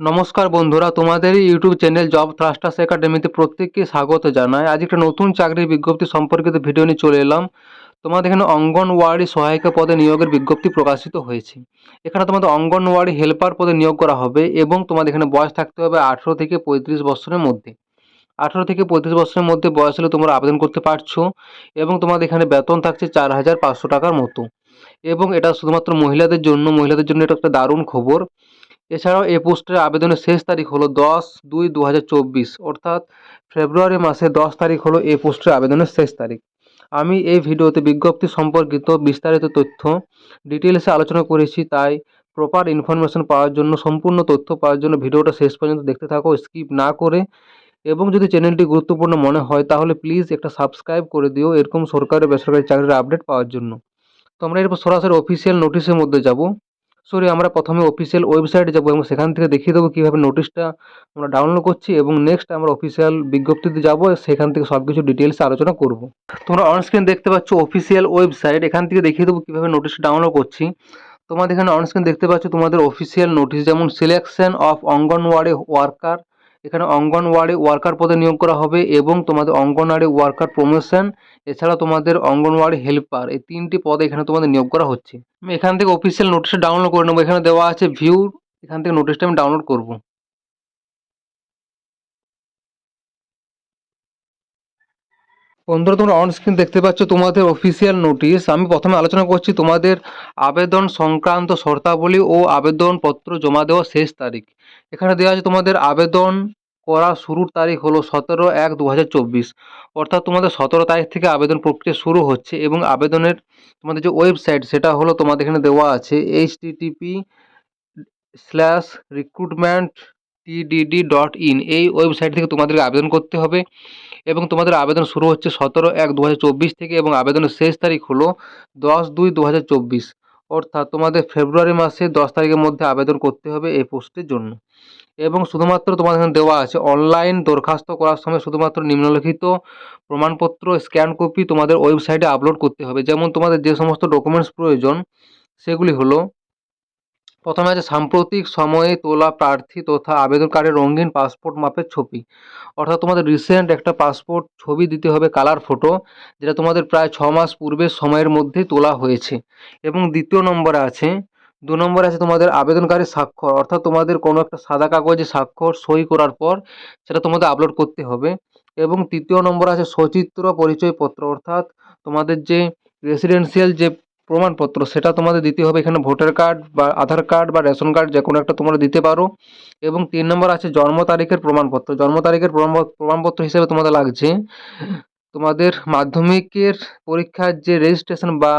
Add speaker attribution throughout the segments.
Speaker 1: নমস্কার বন্ধুরা তোমাদের ইউটিউব চ্যানেল জব থ্রাস্টার্স একাডেমিতে প্রত্যেককে স্বাগত জানাই। আজ একটা নতুন চাকরির বিজ্ঞপ্তি সম্পর্কিত ভিডিও নিয়ে চলে এলাম। তোমাদের এখানে অঙ্গনওয়াড়ি সহায়িকা পদে নিয়োগের বিজ্ঞপ্তি প্রকাশিত হয়েছে। এখানে তোমাদের অঙ্গনওয়াড়ি হেল্পার পদে নিয়োগ করা হবে এবং তোমাদের এখানে বয়স থাকতে হবে আঠেরো থেকে পঁয়ত্রিশ বছরের মধ্যে। আঠেরো থেকে পঁয়ত্রিশ বছরের মধ্যে বয়স হলে তোমরা আবেদন করতে পারছ এবং তোমাদের এখানে বেতন থাকছে চার হাজার পাঁচশো টাকার মতো। এবং এটা শুধুমাত্র মহিলাদের জন্য মহিলাদের জন্য এটা একটা দারুণ খবর। এছাড়াও এই পোস্টের আবেদনের শেষ তারিখ হলো দশ দুই দু অর্থাৎ ফেব্রুয়ারি মাসে দশ তারিখ হলো এই পোস্টের আবেদনের শেষ তারিখ। আমি এই ভিডিওতে বিজ্ঞপ্তি সম্পর্কিত বিস্তারিত তথ্য ডিটেলসে আলোচনা করেছি, তাই প্রপার ইনফরমেশন পাওয়ার জন্য, সম্পূর্ণ তথ্য পাওয়ার জন্য ভিডিওটা শেষ পর্যন্ত দেখতে থাকো, স্কিপ না করে। এবং যদি চ্যানেলটি গুরুত্বপূর্ণ মনে হয়, তাহলে প্লিজ একটা সাবস্ক্রাইব করে দিও, এরকম সরকারি বেসরকারি চাকরির আপডেট পাওয়ার জন্য। তো আমরা এরপর সরাসরি অফিসিয়াল নোটিশের মধ্যে যাব। সরি আমরা প্রথমে অফিসিয়াল ওয়েবসাইটে যাব এবং সেখান থেকে দেখিয়ে দেবো কীভাবে নোটিশটা আমরা ডাউনলোড করছি এবং নেক্সট আমরা অফিসিয়াল বিজ্ঞপ্তিতে যাব সেখান থেকে সব কিছু ডিটেলসে আলোচনা করব। তোমরা অনস্ক্রিন দেখতে পাচ্ছ অফিসিয়াল ওয়েবসাইট এখান থেকে দেখিয়ে দেবো কীভাবে নোটিশটা ডাউনলোড করছি। তোমাদের এখানে অনস্ক্রিন দেখতে পাচ্ছ তোমাদের অফিসিয়াল নোটিশ যেমন সিলেকশন অফ অঙ্গনওয়াড়ি ওয়ার্কার এখানে অঙ্গনওয়াড়ি ওয়ার্কার পদে নিয়োগ করা হবে এবং তোমাদের অঙ্গনওয়াড়ি ওয়ার্কার প্রমোশন এছাড়া তোমাদের অঙ্গনওয়াড়ি হেল্পার, এই তিনটি পদে এখানে তোমাদের নিয়োগ করা হচ্ছে। আমি এখান থেকে অফিসিয়াল নোটিশটা ডাউনলোড করে নেব। এখানে দেওয়া আছে ভিউ এখান থেকে নোটিশটা আমি ডাউনলোড করব। বন্ধুরা তোমরা অন স্ক্রিন দেখতে পাচ্ছ তোমাদের অফিসিয়াল নোটিশ আমি প্রথমে আলোচনা করছি তোমাদের আবেদন সংক্রান্ত শর্তাবলী ও আবেদনপত্র জমা দেওয়ার শেষ তারিখ। এখানে দেওয়া আছে তোমাদের আবেদন করা শুরুর তারিখ হলো সতেরো এক দু অর্থাৎ তোমাদের সতেরো তারিখ থেকে আবেদন প্রক্রিয়া শুরু হচ্ছে এবং আবেদনের তোমাদের যে ওয়েবসাইট সেটা হলো তোমাদের এখানে দেওয়া আছে HTTP slash recruitment TDD dot in এই ওয়েবসাইট থেকে তোমাদেরকে আবেদন করতে হবে। এবং তোমাদের আবেদন শুরু হচ্ছে সতেরো এক দু থেকে এবং আবেদনের শেষ তারিখ হলো দশ দুই দু অর্থাৎ তোমাদের ফেব্রুয়ারি মাসে দশ তারিখের মধ্যে আবেদন করতে হবে এই পোস্টের জন্য। এবং শুধুমাত্র তোমাদের এখানে দেওয়া আছে, অনলাইন দরখাস্ত করার সময় শুধুমাত্র নিম্নলিখিত প্রমাণপত্র, স্ক্যান কপি তোমাদের ওয়েবসাইটে আপলোড করতে হবে। যেমন তোমাদের যে সমস্ত ডকুমেন্টস প্রয়োজন, সেগুলি হলো প্রথমে আছে সাম্প্রতিক সময়ে তোলা প্রার্থী তথা আবেদনকারীর রঙিন পাসপোর্ট মাপের ছবি। অর্থাৎ তোমাদের রিসেন্ট একটা পাসপোর্ট ছবি দিতে হবে কালার ফটো যেটা তোমাদের প্রায় ছ মাস পূর্বের সময়ের মধ্যে তোলা হয়েছে। এবং দ্বিতীয় নম্বরে আছে, দু নম্বরে আছে তোমাদের আবেদনকারী স্বাক্ষর। অর্থাৎ তোমাদের কোনো একটা সাদা কাগজে স্বাক্ষর সই করার পর সেটা তোমাদের আপলোড করতে হবে। এবং তৃতীয় নম্বর আছে সচিত্র পরিচয়পত্র। অর্থাৎ তোমাদের যে রেসিডেন্সিয়াল যে প্রমাণপত্র, সেটা তোমাদের দিতে হবে এখানে ভোটার কার্ড বা আধার কার্ড বা রেশন কার্ড, যে কোনো একটা তোমরা দিতে পারো। এবং তিন নম্বর আছে জন্ম তারিখের প্রমাণপত্র। জন্ম তারিখের প্রমাণপত্র হিসেবে তোমাদের লাগছে তোমাদের মাধ্যমিকের পরীক্ষার যে রেজিস্ট্রেশন বা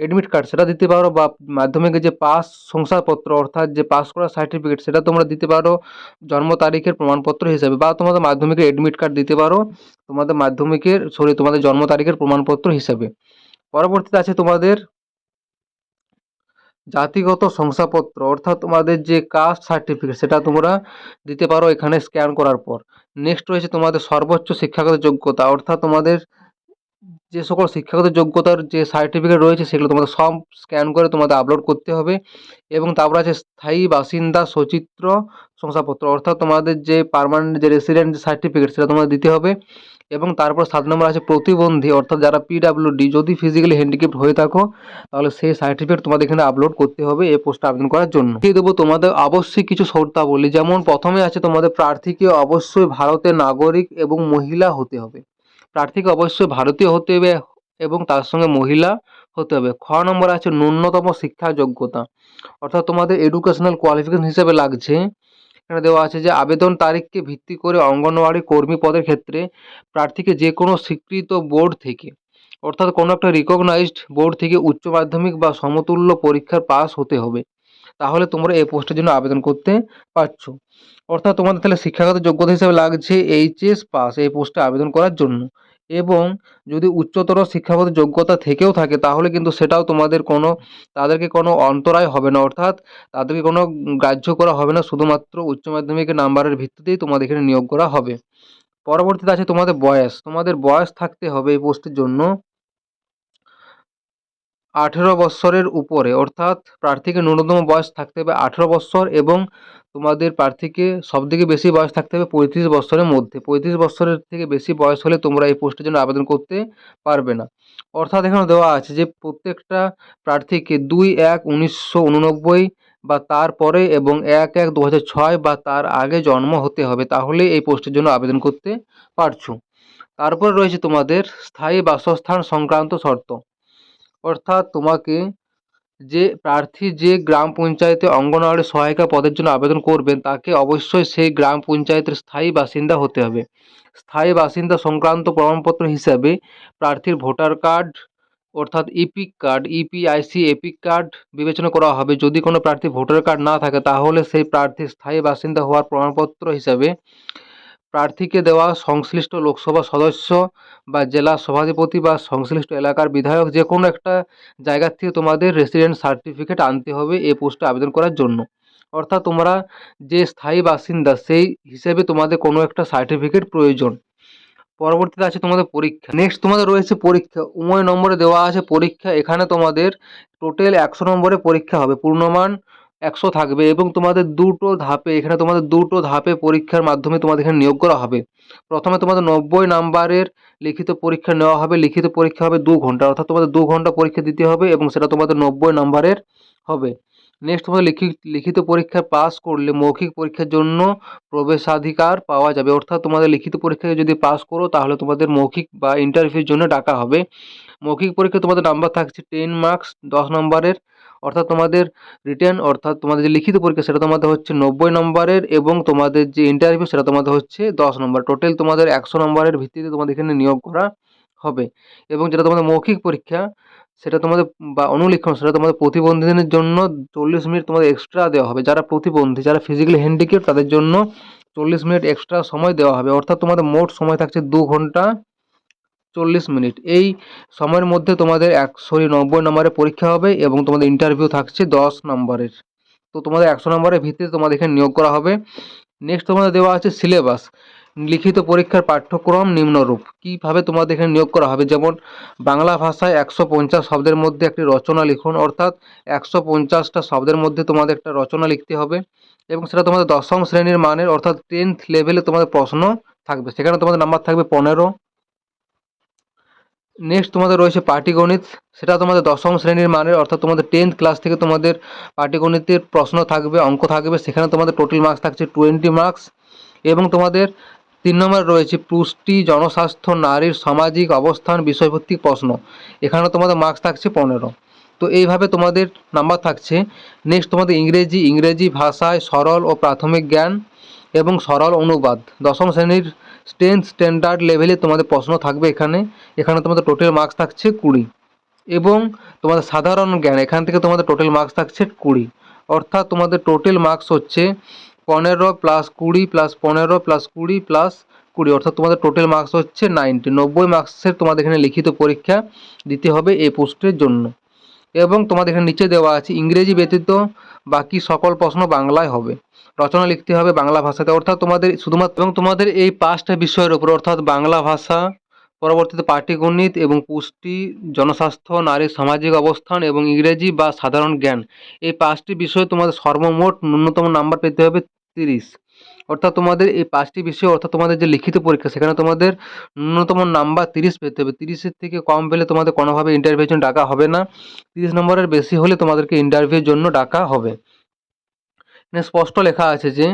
Speaker 1: এডমিট কার্ড সেটা দিতে পারো বা মাধ্যমিকের যে পাস শংসাপত্র, অর্থাৎ যে পাস করার সার্টিফিকেট সেটা তোমরা দিতে পারো জন্ম তারিখের প্রমাণপত্র হিসেবে। বা তোমাদের মাধ্যমিকের এডমিট কার্ড দিতে পারো তোমাদের মাধ্যমিকের সরি তোমাদের জন্ম তারিখের প্রমাণপত্র হিসাবে। পরবর্তীতে আছে তোমাদের জাতিগত শংসাপত্র, অর্থাৎ তোমাদের যে কাস্ট সার্টিফিকেট সেটা তোমরা দিতে পারো এখানে স্ক্যান করার পর। নেক্সট রয়েছে তোমাদের সর্বোচ্চ শিক্ষাগত যোগ্যতা, অর্থাৎ তোমাদের যে সকল শিক্ষাগত যোগ্যতার যে সার্টিফিকেট রয়েছে, সেগুলো তোমাদের সব স্ক্যান করে তোমাদের আপলোড করতে হবে। এবং তারপর আছে স্থায়ী বাসিন্দা সচিত্র শংসাপত্র, অর্থাৎ তোমাদের যে পারমানেন্ট যে রেসিডেন্ট সার্টিফিকেট সেটা তোমাদের দিতে হবে। এবং তারপর সাত নম্বর আছে প্রতিবন্ধী, অর্থাৎ যারা পিডাব্লিউডি যদি ফিজিক্যালি হ্যান্ডিক্যাপ্ট হয়ে থাকো, তাহলে সেই সার্টিফিকেট তোমাদের এখানে আপলোড করতে হবে এই পোস্টে আবেদন করার জন্য। দিয়ে দেবো তোমাদের অবশ্যই কিছু শর্তাবলী, যেমন প্রথমে আছে তোমাদের প্রার্থীকে অবশ্যই ভারতের নাগরিক এবং মহিলা হতে হবে। প্রার্থীকে অবশ্যই ভারতীয় হতে হবে এবং তার সঙ্গে মহিলা হতে হবে। খ নম্বর আছে ন্যূনতম শিক্ষা যোগ্যতা অর্থাৎ তোমাদের এডুকেশনাল কোয়ালিফিকেশন হিসেবে লাগছে। এখানে দেওয়া আছে যে, আবেদন তারিখকে ভিত্তি করে অঙ্গনওয়াড়ি কর্মী পদের ক্ষেত্রে প্রার্থীকে যে কোনো স্বীকৃত বোর্ড থেকে, অর্থাৎ কোনো একটা রিকগনাইজড বোর্ড থেকে উচ্চ মাধ্যমিক বা সমতুল্য পরীক্ষার পাস হতে হবে। তাহলে তোমরা এই পোস্টের জন্য আবেদন করতে পারছ। অর্থাৎ তোমাদের তাহলে শিক্ষাগত যোগ্যতা হিসেবে লাগছে এইচএস পাস এই পোস্টে আবেদন করার জন্য। এবং যদি উচ্চতর শিক্ষাগত যোগ্যতা থেকেও থাকে, তাহলে কিন্তু সেটাও তোমাদের কোনো, তাদেরকে কোনো অন্তরায় হবে না। অর্থাৎ তাদেরকে কোনো গ্রাহ্য করা হবে না, শুধুমাত্র উচ্চ মাধ্যমিকের নাম্বারের ভিত্তিতেই তোমাদের এখানে নিয়োগ করা হবে। পরবর্তীতে আছে তোমাদের বয়স। তোমাদের বয়স থাকতে হবে এই পোস্টের জন্য আঠেরো বৎসরের উপরে, অর্থাৎ প্রার্থীকে ন্যূনতম বয়স থাকতে হবে আঠেরো বৎসর এবং তোমাদের প্রার্থীকে সবথেকে বেশি বয়স থাকতে হবে পঁয়ত্রিশ বছরের মধ্যে। পঁয়ত্রিশ বছরের থেকে বেশি বয়স হলে তোমরা এই পোস্টের জন্য আবেদন করতে পারবে না। অর্থাৎ এখানে দেওয়া আছে যে প্রত্যেকটা প্রার্থীকে দুই এক উনিশশো উননব্বই বা তারপরে এবং এক এক দু ছয় বা তার আগে জন্ম হতে হবে, তাহলে এই পোস্টের জন্য আবেদন করতে পারছ। তারপর রয়েছে তোমাদের স্থায়ী বাসস্থান সংক্রান্ত শর্ত। অর্থাৎ তোমাকে যে প্রার্থী যে গ্রাম পঞ্চায়েতে অঙ্গনওয়াড়ি সহায়িকা পদের জন্য আবেদন করবেন, তাকে অবশ্যই সেই গ্রাম পঞ্চায়েতের স্থায়ী বাসিন্দা হতে হবে। স্থায়ী বাসিন্দা সংক্রান্ত প্রমাণপত্র হিসাবে প্রার্থীর ভোটার কার্ড অর্থাৎ EPIC card, EPIC, EPIC card বিবেচনা করা হবে। যদি কোনো প্রার্থী ভোটার কার্ড না থাকে, তাহলে সেই প্রার্থীর স্থায়ী বাসিন্দা হওয়ার প্রমাণপত্র হিসাবে প্রার্থীকে দেওয়া সংশ্লিষ্ট লোকসভা সদস্য বা জেলা সভাধিপতি বা সংশ্লিষ্ট এলাকার বিধায়ক যে কোনো একটা জায়গার থেকে তোমাদের রেসিডেন্ট সার্টিফিকেট আনতে হবে এই পোস্টে আবেদন করার জন্য। অর্থাৎ তোমরা যে স্থায়ী বাসিন্দা সেই হিসেবে তোমাদের কোনো একটা সার্টিফিকেট প্রয়োজন। পরবর্তীতে আছে তোমাদের পরীক্ষা। নেক্সট তোমাদের রয়েছে পরীক্ষা। উময় নম্বরে দেওয়া আছে পরীক্ষা। এখানে তোমাদের টোটাল একশো নম্বরে পরীক্ষা হবে। পূর্ণমান একশো থাকবে এবং তোমাদের দুটো ধাপে, এখানে তোমাদের দুটো ধাপে পরীক্ষার মাধ্যমে তোমাদের এখানে নিয়োগ করা হবে। প্রথমে তোমাদের নব্বই নাম্বারের লিখিত পরীক্ষা নেওয়া হবে, লিখিত পরীক্ষা হবে দু ঘণ্টা, অর্থাৎ তোমাদের দু ঘণ্টা পরীক্ষা দিতে হবে এবং সেটা তোমাদের নব্বই নাম্বারের হবে। নেক্সট তোমাদের লিখিত লিখিত পরীক্ষা পাস করলে মৌখিক পরীক্ষার জন্য প্রবেশাধিকার পাওয়া যাবে। অর্থাৎ তোমাদের লিখিত পরীক্ষায় যদি পাস করো, তাহলে তোমাদের মৌখিক বা ইন্টারভিউর জন্য ডাকা হবে। মৌখিক পরীক্ষায় তোমাদের নাম্বার থাকছে টেন মার্কস দশ নম্বরের অর্থাৎ তোমাদের রিটেন অর্থাৎ তোমাদের যে লিখিত পরীক্ষা, সেটা তোমাদের হচ্ছে নব্বই নম্বরের এবং তোমাদের যে ইন্টারভিউ সেটা তোমাদের হচ্ছে দশ নম্বর। টোটাল তোমাদের একশো নম্বরের ভিত্তিতে তোমাদের এখানে নিয়োগ করা হবে। এবং যেটা তোমাদের মৌখিক পরীক্ষা, সেটা তোমাদের বা অনুলিখন, সেটা তোমাদের প্রতিবন্ধীদের জন্য চল্লিশ মিনিট তোমাদের এক্সট্রা দেওয়া হবে। যারা প্রতিবন্ধী, যারা ফিজিক্যালি হ্যান্ডিক্যাপ তাদের জন্য চল্লিশ মিনিট এক্সট্রা সময় দেওয়া হবে। অর্থাৎ তোমাদের মোট সময় থাকছে দু ঘণ্টা চল্লিশ মিনিট। এই সময়ের মধ্যে তোমাদের একশো নব্বই নম্বরের পরীক্ষা হবে এবং তোমাদের ইন্টারভিউ থাকছে দশ নম্বরের। তো তোমাদের একশো নম্বরের ভিত্তিতে তোমাদের এখানে নিয়োগ করা হবে। নেক্সট তোমাদের দেওয়া আছে সিলেবাস লিখিত পরীক্ষার পাঠ্যক্রম নিম্নরূপ। কীভাবে তোমাদের এখানে নিয়োগ করা হবে? যেমন, বাংলা ভাষায় একশো পঞ্চাশ শব্দের মধ্যে একটি রচনা লিখুন, অর্থাৎ একশো পঞ্চাশটা শব্দের মধ্যে তোমাদের একটা রচনা লিখতে হবে এবং সেটা তোমাদের দশম শ্রেণির মানের, অর্থাৎ টেন্থ লেভেলে তোমাদের প্রশ্ন থাকবে। সেখানে তোমাদের নাম্বার থাকবে পনেরো। নেক্সট তোমাদের রয়েছে পাটিগণিত সেটা তোমাদের দশম শ্রেণির মানের, অর্থাৎ তোমাদের টেন্থ ক্লাস থেকে তোমাদের পাটিগণিতের প্রশ্ন থাকবে, অঙ্ক থাকবে। সেখানে তোমাদের টোটাল মার্কস থাকছে টোয়েন্টি মার্কস এবং তোমাদের তিন নম্বরে রয়েছে পুষ্টি, জনস্বাস্থ্য, নারীর সামাজিক অবস্থান, বিষয়ভিত্তিক প্রশ্ন। এখানে তোমাদের মার্কস থাকছে পনেরো। তো এইভাবে তোমাদের নাম্বার থাকছে। নেক্সট তোমাদের ইংরেজি ইংরেজি ভাষায় সরল ও প্রাথমিক জ্ঞান। এবং সরল অনুবাদ। দশম শ্রেণির টেন্থ স্ট্যান্ডার্ড লেভেলে তোমাদের প্রশ্ন থাকবে এখানে। এখানে তোমাদের টোটাল মার্কস থাকছে কুড়ি। এবং তোমাদের সাধারণ জ্ঞান, এখান থেকে তোমাদের টোটাল মার্কস থাকছে কুড়ি। অর্থাৎ তোমাদের টোটাল মার্কস হচ্ছে পনেরো প্লাস কুড়ি প্লাস পনেরো প্লাস কুড়ি প্লাস কুড়ি। অর্থাৎ তোমাদের টোটাল মার্কস হচ্ছে নাইনটি নব্বই মার্কসের তোমাদের এখানে লিখিত পরীক্ষা দিতে হবে এই পোস্টের জন্য। এবং তোমাদের এখানে নিচে দেওয়া আছে, ইংরেজি ব্যতীত বাকি সকল প্রশ্ন বাংলায় হবে। রচনা লিখতে হবে বাংলা ভাষাতে, অর্থাৎ তোমাদের শুধুমাত্র এবং তোমাদের এই পাঁচটা বিষয়ের উপর, অর্থাৎ বাংলা ভাষা, পরবর্তীতে পাটিগণিত এবং পুষ্টি, জনস্বাস্থ্য নারীর সামাজিক অবস্থান এবং ইংরেজি বা সাধারণ জ্ঞান। এই পাঁচটি বিষয়ে তোমাদের সর্বমোট ন্যূনতম নাম্বার পেতে হবে তিরিশ। অর্থাৎ তোমাদের এই পাঁচটি বিষয়, অর্থাৎ তোমাদের যে লিখিত পরীক্ষা, সেখানে তোমাদের ন্যূনতম নাম্বার তিরিশ পেতে হবে। তিরিশের থেকে কম পেলে তোমাদের কোনোভাবে ইন্টারভিউর জন্য ডাকা হবে না। তিরিশ নম্বরের বেশি হলে তোমাদেরকে ইন্টারভিউর জন্য ডাকা হবে। এখানে স্পষ্ট লেখা আছে যে,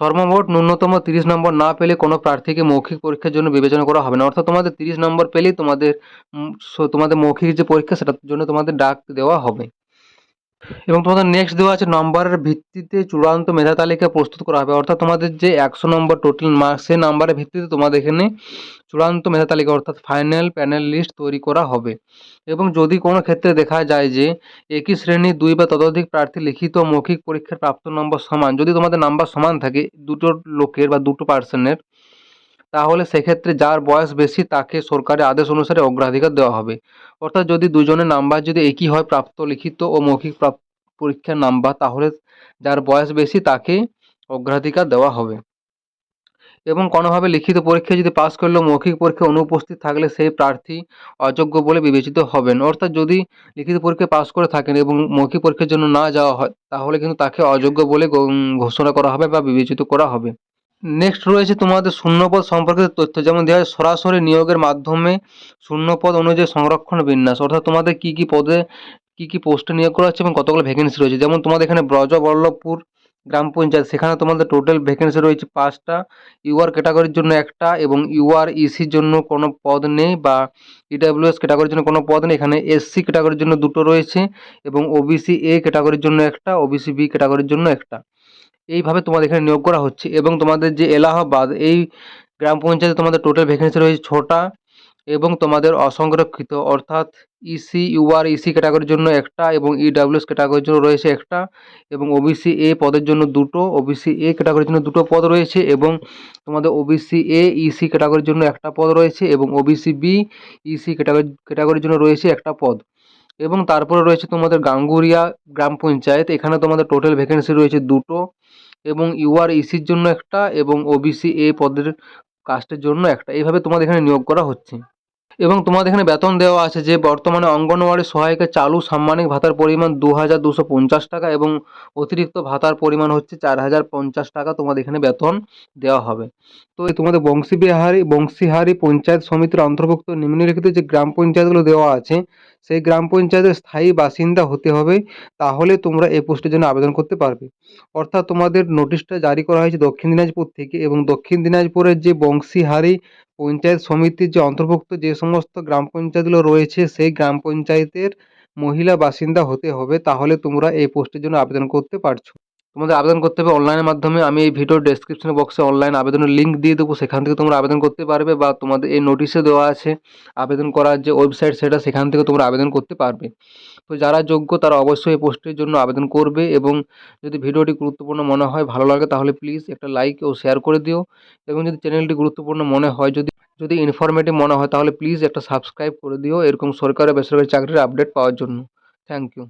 Speaker 1: সর্বমোট ন্যূনতম তিরিশ নম্বর না পেলে কোনো প্রার্থীকে মৌখিক পরীক্ষার জন্য বিবেচনা করা হবে না। অর্থাৎ তোমাদের তিরিশ নম্বর পেলেই তোমাদের তোমাদের মৌখিক যে পরীক্ষা, সেটার জন্য তোমাদের ডাক দেওয়া হবে। এবং তোমাদের নেক্সট দেওয়া আছে নম্বরের ভিত্তিতে চূড়ান্ত মেধা তালিকা প্রস্তুত করা হবে। অর্থাৎ তোমাদের যে একশো নম্বর টোটাল মার্কস সেই নাম্বারের ভিত্তিতে তোমাদের এখানে চূড়ান্ত মেধা তালিকা, অর্থাৎ ফাইনাল প্যানেল লিস্ট তৈরি করা হবে। এবং যদি কোনো ক্ষেত্রে দেখা যায় যে একই শ্রেণির দুই বা ততোধিক প্রার্থী লিখিত মৌখিক পরীক্ষার প্রাপ্ত নম্বর সমান, যদি তোমাদের নাম্বার সমান থাকে, দুটো লোকের বা দুটো পার্সনের তাহলে সেক্ষেত্রে যার বয়স বেশি তাকে সরকারের আদেশ অনুসারে অগ্রাধিকার দেওয়া হবে। অর্থাৎ যদি দুজনের নাম্বার যদি একই হয় প্রাপ্ত, লিখিত ও মৌখিক পরীক্ষার নাম্বার, তাহলে যার বয়স বেশি তাকে অগ্রাধিকার দেওয়া হবে। এবং কোনোভাবে লিখিত পরীক্ষায় যদি পাশ করলেও মৌখিক পরীক্ষায় অনুপস্থিত থাকলে সেই প্রার্থী অযোগ্য বলে বিবেচিত হবেন। অর্থাৎ যদি লিখিত পরীক্ষায় পাস করে থাকেন এবং মৌখিক পরীক্ষার জন্য না যাওয়া হয়, তাহলে কিন্তু তাকে অযোগ্য বলে ঘোষণা করা হবে বা বিবেচিত করা হবে। নেক্সট রয়েছে তোমাদের শূন্যপদ সম্পর্কিত তথ্য, যেমন দেওয়া হয় সরাসরি নিয়োগের মাধ্যমে শূন্যপদ অনুযায়ী সংরক্ষণ বিন্যাস। অর্থাৎ তোমাদের কী কী পদে, কী কী পোস্টে নিয়োগ করা হচ্ছে এবং কতগুলো ভ্যাকেন্সি রয়েছে? যেমন তোমাদের এখানে ব্রজবল্লভপুর গ্রাম পঞ্চায়েত, সেখানে তোমাদের টোটাল ভ্যাকেন্সি রয়েছে পাঁচটা। ইউআর ক্যাটাগরির জন্য একটা এবং ইউআর ইসির জন্য কোনো পদ নেই বা ইডাব্লিউএস ক্যাটাগরির জন্য কোনো পদ নেই। এখানে এসসি ক্যাটাগরির জন্য দুটো রয়েছে এবং ওবিসি এ ক্যাটাগরির জন্য একটা ওবিসি বি ক্যাটাগরির জন্য একটা। এইভাবে তোমাদের এখানে নিয়োগ করা হচ্ছে এবং তোমাদের যে এলাহাবাদ, এই গ্রাম পঞ্চায়েতে তোমাদের টোটাল ভ্যাকেন্সি রয়েছে ছটা এবং তোমাদের অসংরক্ষিত, অর্থাৎ ইসি ইউআর ইসি ক্যাটাগরির জন্য একটা এবং ইডাব্লিউএস ক্যাটাগরির জন্য রয়েছে একটা এবং ওবিসি এ পদের জন্য দুটো ওবিসি এ ক্যাটাগরির জন্য দুটো পদ রয়েছে এবং তোমাদের ওবিসি এ ইসি ক্যাটাগরির জন্য একটা পদ রয়েছে এবং ওবিসি বি ইসি ক্যাটাগরি ক্যাটাগরির জন্য রয়েছে একটা পদ। এবং তারপরে রয়েছে তোমাদের গাঙ্গুরিয়া গ্রাম পঞ্চায়েত, এখানে তোমাদের টোটাল ভ্যাকেন্সি রয়েছে দুটো এবং ইউআর ইসির জন্য একটা এবং ওবিসি এ পদের কাস্টের জন্য একটা। এইভাবে তোমাদের এখানে নিয়োগ করা হচ্ছে। এবং তোমাদের এখানে বেতন দেওয়া আছে যে বর্তমানে অঙ্গনওয়াড়ি সহায়কের চালু সাম্মানিক ভাতার পরিমাণ দু হাজার দুশো পঞ্চাশ টাকা এবং অতিরিক্ত ভাতার পরিমাণ হচ্ছে চার হাজার পঞ্চাশ টাকা তোমাদের এখানে বেতন দেওয়া হবে। তো তোমাদের বংশীবিহারী, বংশীহারি পঞ্চায়েত সমিতির অন্তর্ভুক্ত নিম্নলিখিত যে গ্রাম পঞ্চায়েতগুলো দেওয়া আছে, সেই গ্রাম পঞ্চায়েতের স্থায়ী বাসিন্দা হতে হবে, তাহলে তোমরা এই পোস্টের জন্য আবেদন করতে পারবে। অর্থাৎ তোমাদের নোটিশটা জারি করা হয়েছে দক্ষিণ দিনাজপুর থেকে এবং দক্ষিণ দিনাজপুরের যে বংশীহারি পঞ্চায়েত সমিতির যে অন্তর্ভুক্ত যে সমস্ত গ্রাম পঞ্চায়েতগুলো রয়েছে, সেই গ্রাম পঞ্চায়েতের মহিলা বাসিন্দা হতে হবে। তাহলে তোমরা এই পোস্টের জন্য আবেদন করতে পারছ। তোমাদের আবেদন করতে হবে অনলাইনের মাধ্যমে। আমি এই ভিডিওর ডেসক্রিপশন বক্সে অনলাইন আবেদনের লিঙ্ক দিয়ে দেবো। সেখান থেকে তোমরা আবেদন করতে পারবে বা তোমাদের এই নোটিশে দেওয়া আছে আবেদন করার যে ওয়েবসাইট সেটা সেখান থেকে তোমরা আবেদন করতে পারবে। তো যারা যোগ্য, তারা অবশ্যই এই পোস্টের জন্য আবেদন করবে এবং যদি ভিডিওটি গুরুত্বপূর্ণ মনে হয়, ভালো লাগে, তাহলে প্লিজ একটা লাইক ও শেয়ার করে দিও। এবং যদি চ্যানেলটি গুরুত্বপূর্ণ মনে হয়, যদি যদি ইনফরমেটিভ মনে হয়, তাহলে প্লিজ একটা সাবস্ক্রাইব করে দিও। এরকম সরকারি বেসরকারি চাকরির আপডেট পাওয়ার জন্য। Thank you